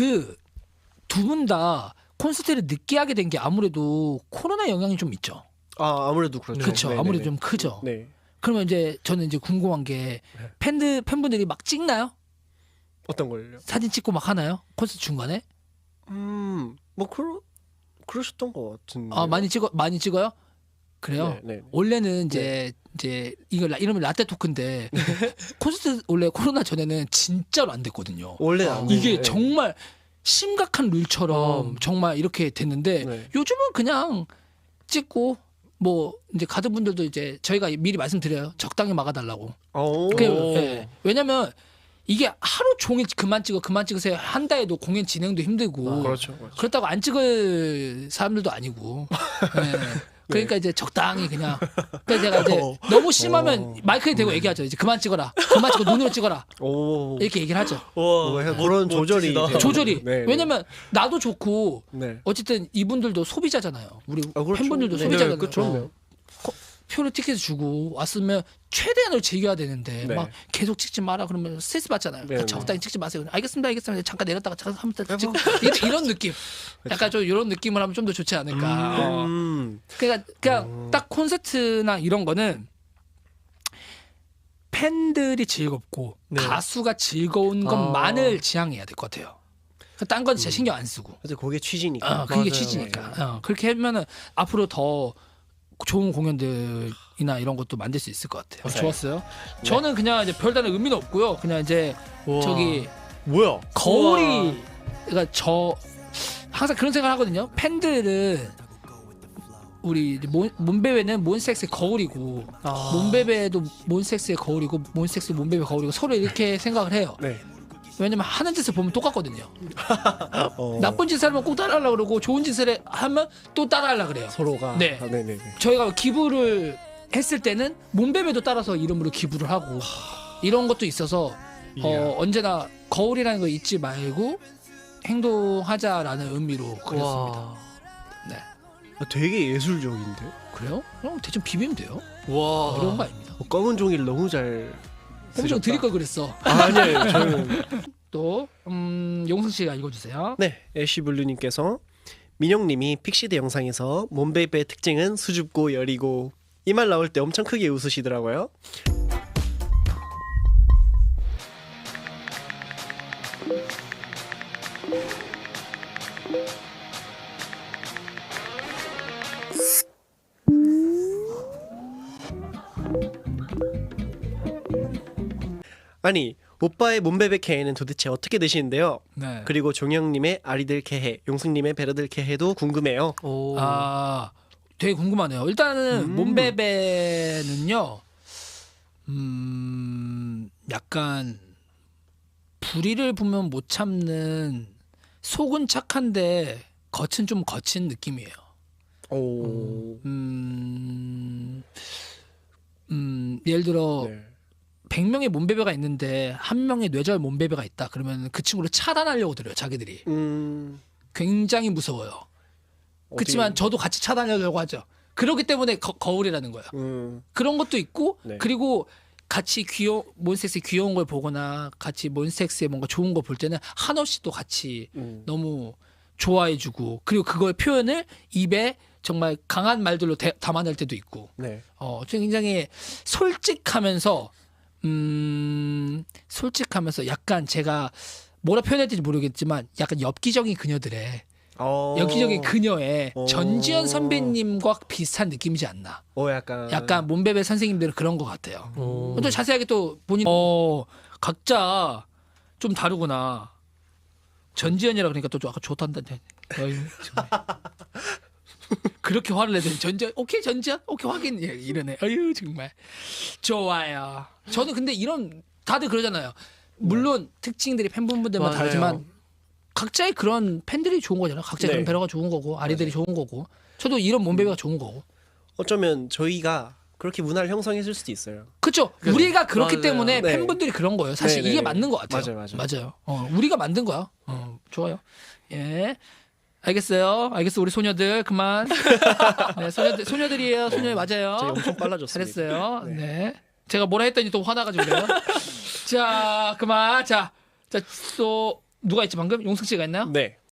그 두 분 다 콘서트를 늦게 하게 된 게 아무래도 코로나 영향이 좀 있죠. 아 아무래도 그렇죠. 그렇죠. 네, 아무래도 네, 좀 크죠. 네. 네. 그러면 이제 저는 이제 궁금한 게 팬들 팬분들이 막 찍나요? 어떤 걸요? 사진 찍고 막 하나요? 콘서트 중간에? 음뭐 그러 그러셨던 것 같은데. 아 많이 찍어 많이 찍어요? 그래요. 네, 네. 원래는 이제 이제 이거 라- 이러면 라떼 토크인데 콘서트 원래 코로나 전에는 진짜로 안 됐거든요. 원래 아, 안 이게 네. 정말 심각한 룰처럼 어. 정말 이렇게 됐는데 네. 요즘은 그냥 찍고 뭐 이제 가드 분들도 이제 저희가 미리 말씀드려요 적당히 막아달라고. 오. 그, 예. 왜냐면 이게 하루 종일 그만 찍어 그만 찍으세요 한다 해도 공연 진행도 힘들고 아, 그렇죠. 그렇죠. 그렇다고 안 찍을 사람들도 아니고. 예. 그러니까 이제 적당히 그냥. 그러니까 제가 이제 어. 너무 심하면 어. 마이크에 대고 얘기하죠. 이제 그만 찍어라. 그만 찍고 눈으로 찍어라. 오. 이렇게 얘기를 하죠. 뭐, 와, 그런 조절이 멋지다. 돼요. 조절이. 네, 네. 왜냐면 나도 좋고 네. 어쨌든 이분들도 소비자잖아요. 우리 아, 그렇죠. 팬분들도 네. 소비자잖아요. 네, 그렇죠. 어. 표를 티켓 주고 왔으면 최대한으로 즐겨야 되는데 네. 막 계속 찍지 마라 그러면 스트레스 받잖아요. 네, 네. 적당히 찍지 마세요. 알겠습니다, 알겠습니다. 잠깐 내렸다가 잠깐 한번 네, 찍고 이런- 느낌. 약간 좀 이런 느낌을 하면 좀 더 좋지 않을까. 어. 음. 그러니까 그냥 딱 콘서트나 이런 거는 팬들이 즐겁고 네. 가수가 즐거운 것만을 지향해야 될 것 같아요. 딴건 진짜 신경 안 쓰고. 그래서 그게 취지니까. 어, 그게 맞아요, 취지니까. 어, 그렇게 하면은 앞으로 더 좋은 공연들이나 이런 것도 만들 수 있을 것 같아요. 맞아요. 좋았어요. 저는 그냥 이제 별다른 의미는 없고요. 그냥 이제 우와. 저기 뭐야? 거울이 그러니까 저 항상 그런 생각을 하거든요. 팬들은 우리 몬, 몬베베는 몬섹스의 거울이고 아. 몬베베도 몬섹스의 거울이고 몬섹스 몬베베 거울이고 서로 이렇게 생각을 해요. 네. 왜냐면 하는 짓을 보면 똑같거든요. 어. 나쁜 짓을 하면 꼭 따라하려고 그러고 좋은 짓을 해- 하면 또 따라하려고 그래요. 서로가. 네. 아, 네네네. 저희가 기부를 했을 때는 몬베베도 따라서 이름으로 기부를 하고 이런 것도 있어서 어, 언제나 거울이라는 거 잊지 말고 행동하자라는 의미로 그렸습니다. 와. 네. 아, 되게 예술적인데. 그래요? 그럼 대충 비비면 돼요. 와. 어려운 거 아닙니다. 어, 검은 종이를 너무 잘. 엄청. 드릴 걸 그랬어. 아, 아니에요. 저는 또 음, 용승 씨가 읽어주세요. 네, 애쉬 블루님께서 민영님이 픽시드 영상에서 몬베이베의 특징은 수줍고 여리고 이 말 나올 때 엄청 크게 웃으시더라고요. 아니 오빠의 몬베베 캐해는 도대체 어떻게 되시는데요? 네. 그리고 종영님의 아리들 캐해, 용승님의 베르들 캐해도 궁금해요. 오. 아, 되게 궁금하네요. 일단은 음. 몬베베는요, 음, 약간 불의를 보면 못 참는 속은 착한데 겉은 좀 거친 느낌이에요. 오. 음, 음, 예를 들어 네. 100명의 몬베베가 있는데 한 명의 뇌절 몬베베가 있다. 그러면 그 친구를 차단하려고 들어요. 자기들이 음. 굉장히 무서워요. 그렇지만 저도 같이 차단하려고 하죠. 그렇기 때문에 거, 거울이라는 거예요. 음. 그런 것도 있고 네. 그리고 같이 귀여 몬섹스의 귀여운 걸 보거나 같이 몬섹스의 뭔가 좋은 거 볼 때는 한없이 또 같이 음. 너무 좋아해주고 그리고 그걸 표현을 입에 정말 강한 말들로 대- 담아낼 때도 있고 네. 어 굉장히 솔직하면서 음 솔직하면서 약간 제가 뭐라 표현해야 될지 모르겠지만 약간 엽기적인 그녀들의 어. 엽기적인 그녀의 어. 전지현 선배님과 비슷한 느낌이지 않나 어 약간 약간 몬베베 선생님들은 그런 것 같아요. 오. 또 자세하게 또 본인 어 각자 좀 다르구나. 전지현이라 그러니까 또 아까 좋단다는데. 어휴, 정말. 그렇게 화를 내더니 전지현 오케이 전지현 오케이 확인 예, 이러네. 어유 정말 좋아요. 저는 근데 이런 다들 그러잖아요. 물론 특징들이 팬분들마다 맞아요. 다르지만 각자의 그런 팬들이 좋은 거잖아요. 각자의 네. 그런 배려가 좋은 거고 아리들이 좋은 거고 저도 이런 몸베베가 좋은 거고. 어쩌면 저희가 그렇게 문화를 형성해 줄 수도 있어요. 그렇죠. 우리가 그렇기 맞아요. 때문에 네. 팬분들이 그런 거예요. 사실 네, 네, 이게 네. 맞는 것 같아요. 맞아요, 맞아요. 어, 우리가 만든 거야. 어, 좋아요. 예. 알겠어요. 알겠어. 우리 소녀들 그만. 네, 소녀들 소녀들이에요. 소녀 맞아요. 저희 엄청 빨라졌습니다. 잘했어요. 네. 네. 제가 뭐라 했더니 또 화나가지고 그래요. 자, 그만. 자, 자, 또 누가 있지 방금 용승 씨가 있나요? 네.